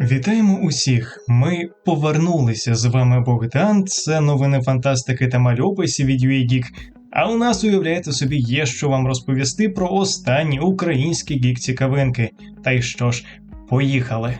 Вітаємо усіх! Ми повернулися. З вами Богдан. Це новини фантастики та мальописів від UAGeek. А у нас, уявляєте собі, є що вам розповісти про останні українські гік цікавинки. Та й що ж, поїхали.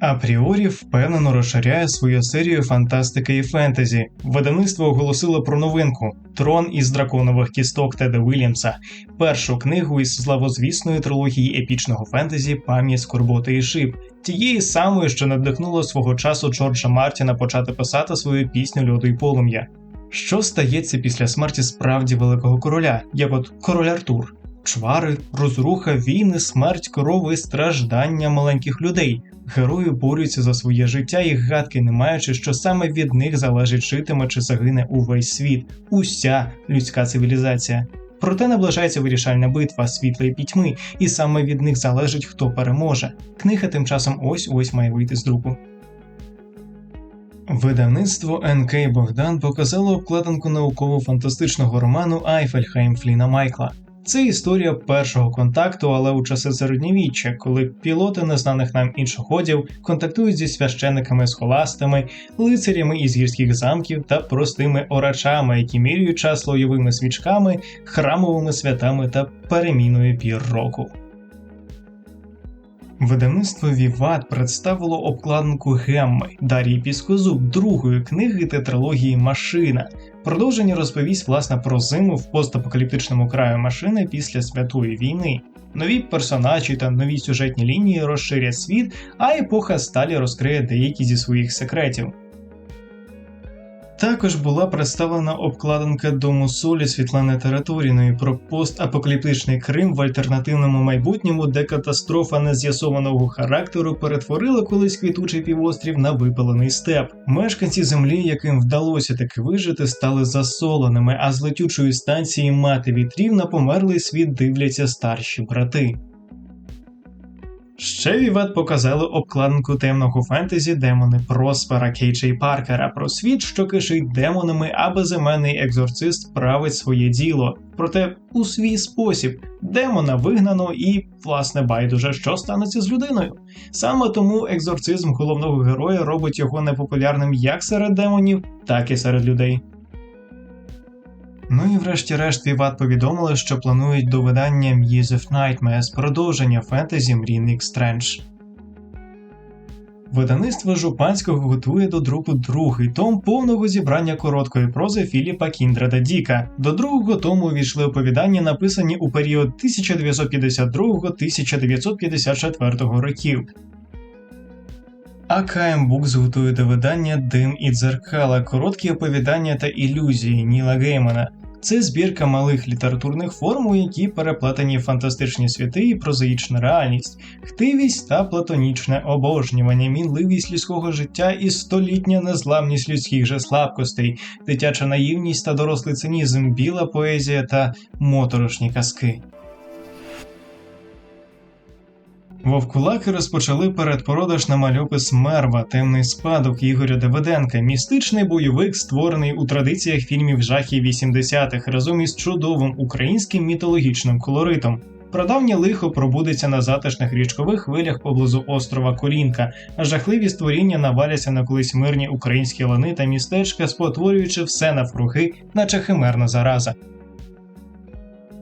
Апріорі впевнено розширяє свою серію фантастики і фентезі. Видавництво оголосило про новинку Трон із драконових кісток Теда Вільямса, першу книгу із славозвісної трилогії епічного фентезі Пам'ять скорботи і шип, тієї самої, що надихнуло свого часу Джорджа Мартіна почати писати свою пісню Льоду і полум'я. Що стається після смерті справді великого короля, як от король Артур? Чвари, розруха, війни, смерть, корови, страждання маленьких людей. Герої борються за своє життя і гадки не маючи, що саме від них залежить житиме чи загине увесь світ, уся людська цивілізація. Проте наближається вирішальна битва світла і пітьми, і саме від них залежить, хто переможе. Книга тим часом ось ось має вийти з друку. Видавництво НК Богдан показало обкладинку науково-фантастичного роману Айфельхайм Фліна Майкла. Це історія першого контакту, але у часи середньовіччя, коли пілоти незнаних нам іншоходів контактують зі священниками схоластами, лицарями із гірських замків та простими орачами, які міряють час лойовими свічками, храмовими святами та переміною пір року. Видавництво Віват представило обкладинку Гемми Дарії Піскозуб другої книги тетралогії Машина. Продовження розповість власне про зиму в постапокаліптичному краю машини після святої війни. Нові персонажі та нові сюжетні лінії розширять світ, а епоха сталі розкриє деякі зі своїх секретів. Також була представлена обкладинка Дому Солі Світлани Тераторіної про постапокаліптичний Крим в альтернативному майбутньому, де катастрофа нез'ясованого характеру перетворила колись квітучий півострів на випалений степ. Мешканці землі, яким вдалося таки вижити, стали засоленими, а з летючої станції мати вітрів на померлий світ дивляться старші брати. Ще Віват показали обкладинку темного фентезі демони Проспера Кейча Паркера про світ, що кишить демонами, а безіменний екзорцист править своє діло. Проте у свій спосіб демона вигнано і, власне, байдуже, що станеться з людиною. Саме тому екзорцизм головного героя робить його непопулярним як серед демонів, так і серед людей. Ну і врешті-решт Віват повідомили, що планують до видання Muse of Nightmares продовження фентезі Мрійник Стрендж. Видавництво Жупанського готує до друку другий том повного зібрання короткої прози Філіпа Кіндреда Діка. До другого тому увійшли оповідання, написані у період 1952-1954 років. А КМ Books готує до видання Дим і дзеркала, короткі оповідання та ілюзії Ніла Геймана. Це збірка малих літературних форм, у якій переплетені фантастичні світи і прозаїчна реальність, хтивість та платонічне обожнювання, мінливість людського життя і столітня незламність людських же слабкостей, дитяча наївність та дорослий цинізм, біла поезія та моторошні казки. Вовкулаки розпочали передпродаж на мальопис Мерва, темний спадок Ігоря Давиденка, містичний бойовик, створений у традиціях фільмів жахів 80-х разом із чудовим українським мітологічним колоритом. Прадавнє лихо пробудеться на затишних річкових хвилях поблизу острова Колінка, а жахливі створіння наваляться на колись мирні українські лани та містечка, спотворюючи все навкруги, наче химерна зараза.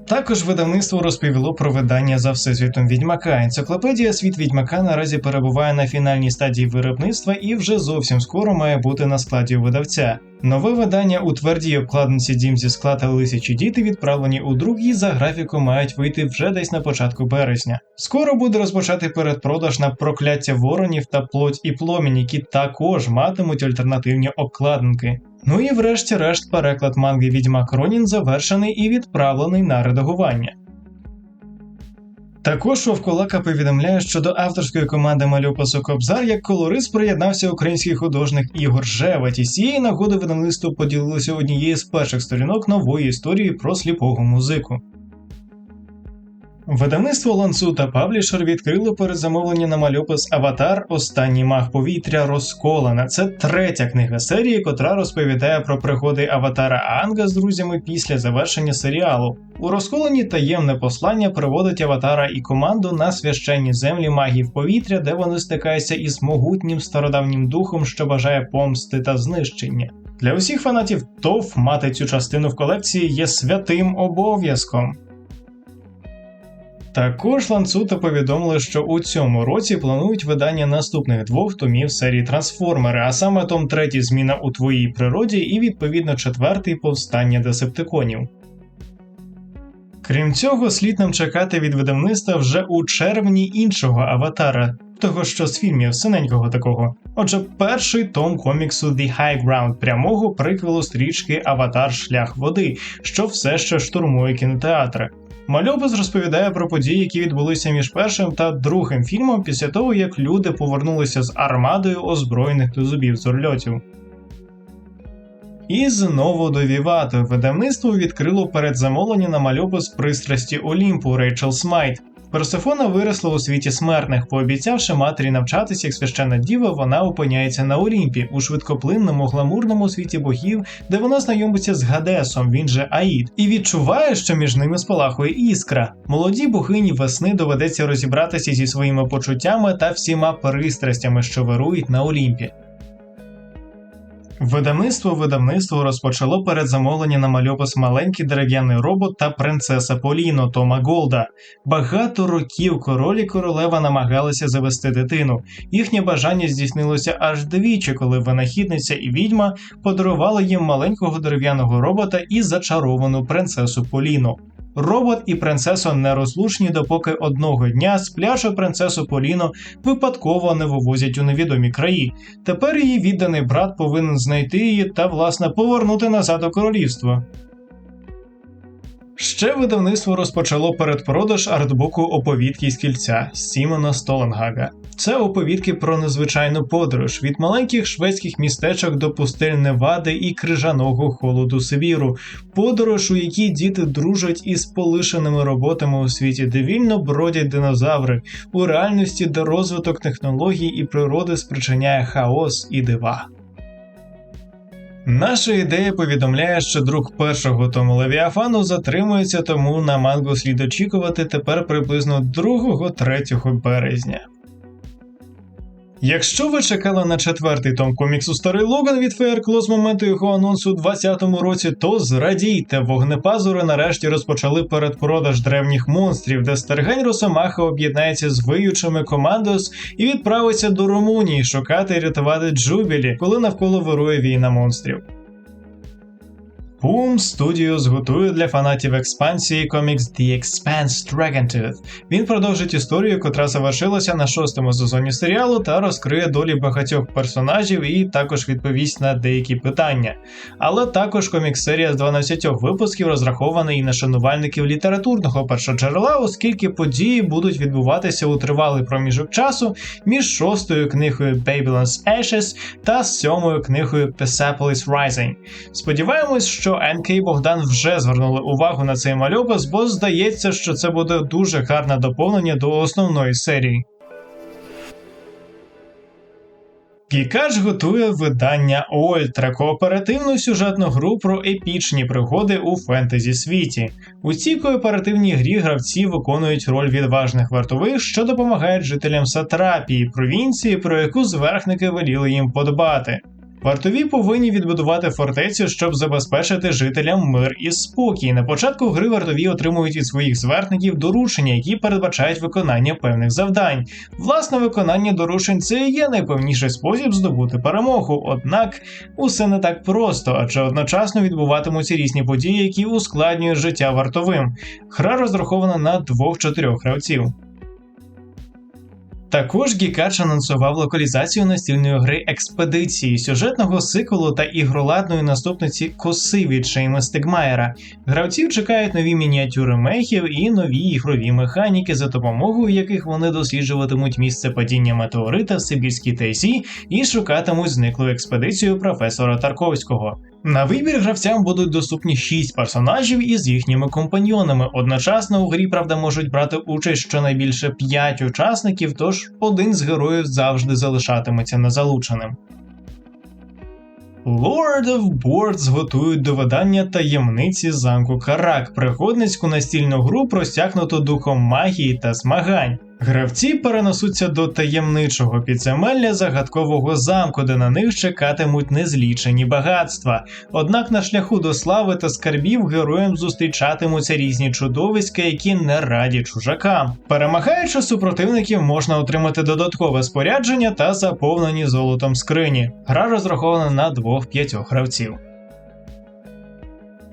Також видавництво розповіло про видання за всесвітом відьмака. Енциклопедія світ відьмака наразі перебуває на фінальній стадії виробництва і вже зовсім скоро має бути на складі видавця. Нове видання у твердій обкладинці дім зі скла та лисячі діти відправлені у друк і за графіку мають вийти вже десь на початку березня. Скоро буде розпочати передпродаж на прокляття воронів та плоть і пломінь, які також матимуть альтернативні обкладинки. Ну і врешті-решт переклад манги Відьмак Ронін завершений і відправлений на редагування. Також Вовколака повідомляє, що до авторської команди малюпасу Кобзар як колорист приєднався український художник Ігор Жевать, і з цієї нагоди видавництво поділилося однією з перших сторінок нової історії про сліпого музику. Видавництво Ланцу та Паблішер відкрило передзамовлення на мальопис Аватар Останній маг повітря розколена. Це третя книга серії, котра розповідає про пригоди Аватара Аанга з друзями після завершення серіалу. У розколенні таємне послання приводить Аватара і команду на священні землі магів повітря, де вони стикаються із могутнім стародавнім духом, що бажає помсти та знищення. Для усіх фанатів ТОВ мати цю частину в колекції є святим обов'язком. Також ланцута повідомили, що у цьому році планують видання наступних двох томів серії Трансформери, а саме том третій зміна у твоїй природі і відповідно четвертий повстання десептиконів. Крім цього, слід нам чекати від видавництва вже у червні іншого аватара, того що з фільмів синенького такого. Отже, перший том коміксу The High Ground прямого приквелу стрічки Аватар Шлях води, що все ще штурмує кінотеатри. Мальопис розповідає про події, які відбулися між першим та другим фільмом після того, як люди повернулися з армадою озброєних до зубів зорльотів. І знову до Вівато видавництво відкрило передзамовлення на мальопис пристрасті Олімпу Рейчел Смайт. Персефона виросла у світі смертних, пообіцявши матері навчатися як священна діва, вона опиняється на Олімпі у швидкоплинному гламурному світі богів, де вона знайомиться з Гадесом, він же Аїд, і відчуває, що між ними спалахує іскра. Молодій богині весни доведеться розібратися зі своїми почуттями та всіма пристрастями, що вирують на Олімпі. Видавництво видавництво розпочало передзамовлення на мальопис маленький дерев'яний робот та принцеса Поліно Тома Голда. Багато років король і королева намагалися завести дитину. Їхнє бажання здійснилося аж двічі, коли винахідниця і відьма подарували їм маленького дерев'яного робота і зачаровану принцесу Поліну. Робот і принцеса нерозлучні, допоки одного дня з пляжу принцесу Поліно випадково не вивозять у невідомі краї. Тепер її відданий брат повинен знайти її та, власне, повернути назад у королівство. Ще видавництво розпочало передпродаж артбуку оповідки з кільця Сімона Столенгага. Це оповідки про незвичайну подорож від маленьких шведських містечок до пустель Невади і крижаного холоду Сибіру, подорож, у якій діти дружать із полишеними роботами у світі, де вільно бродять динозаври, у реальності, де розвиток технологій і природи спричиняє хаос і дива. Наша ідея повідомляє, що друг першого тому Левіафану затримується, тому на мангу слід очікувати тепер приблизно 2-3 березня. Якщо ви чекали на четвертий том коміксу Старий Логан від Фейеркло з моменту його анонсу у 2020 році, то зрадійте, вогнепазури нарешті розпочали передпродаж древніх монстрів, де Стергень Росомаха об'єднається з виючими командос і відправиться до Румунії шукати і рятувати Джубілі, коли навколо вирує війна монстрів. Boom Studios готує для фанатів експансії комікс The Expanse Dragontooth. Він продовжить історію, котра завершилася на шостому сезоні серіалу, та розкриє долі багатьох персонажів і також відповість на деякі питання. Але також комікс-серія з 12 випусків розрахована і на шанувальників літературного першоджерела, оскільки події будуть відбуватися у тривалий проміжок часу між шостою книгою Babylon's Ashes та сьомою книгою Persepolis Rising. Сподіваємось, що НК і Богдан вже звернули увагу на цей мальопис, бо здається, що це буде дуже гарне доповнення до основної серії. Гікач готує видання Ольтра кооперативну сюжетну гру про епічні пригоди у фентезі світі. У цій кооперативній грі гравці виконують роль відважних вартових, що допомагають жителям Сатрапії, провінції, про яку зверхники веліли їм подбати. Вартові повинні відбудувати фортецю, щоб забезпечити жителям мир і спокій. На початку гри вартові отримують від своїх зверхників доручення, які передбачають виконання певних завдань. Власне, виконання доручень це і є найпевніший спосіб здобути перемогу. Однак усе не так просто, адже одночасно відбуватимуться різні події, які ускладнюють життя вартовим. Гра розрахована на двох-чотирьох гравців. Також Гікач анонсував локалізацію настільної гри експедиції, сюжетного сиквелу та ігроладної наступниці коси від Шейма Стегмаєра. Гравців чекають нові мініатюри мехів і нові ігрові механіки, за допомогою яких вони досліджуватимуть місце падіння метеорита в Сибірській Тайсі і шукатимуть зниклу експедицію професора Тарковського. На вибір гравцям будуть доступні 6 персонажів із їхніми компаньйонами. Одночасно у грі, правда, можуть брати участь щонайбільше 5 учасників, тож один з героїв завжди залишатиметься незалученим. Lord of Boards готують до видання таємниці замку Карак, пригодницьку настільну гру, простягнуту духом магії та змагань. Гравці перенесуться до таємничого підземелля загадкового замку, де на них чекатимуть незлічені багатства. Однак на шляху до слави та скарбів героям зустрічатимуться різні чудовиська, які не раді чужакам. Перемагаючи супротивників, можна отримати додаткове спорядження та заповнені золотом скрині. Гра розрахована на двох-п'ятьох гравців.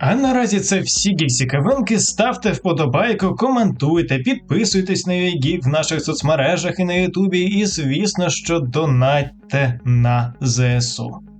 А наразі це всі гіксікавинки. Ставте вподобайку, коментуйте, підписуйтесь на UAGeek в наших соцмережах і на Ютубі. І звісно, що донатьте на ЗСУ.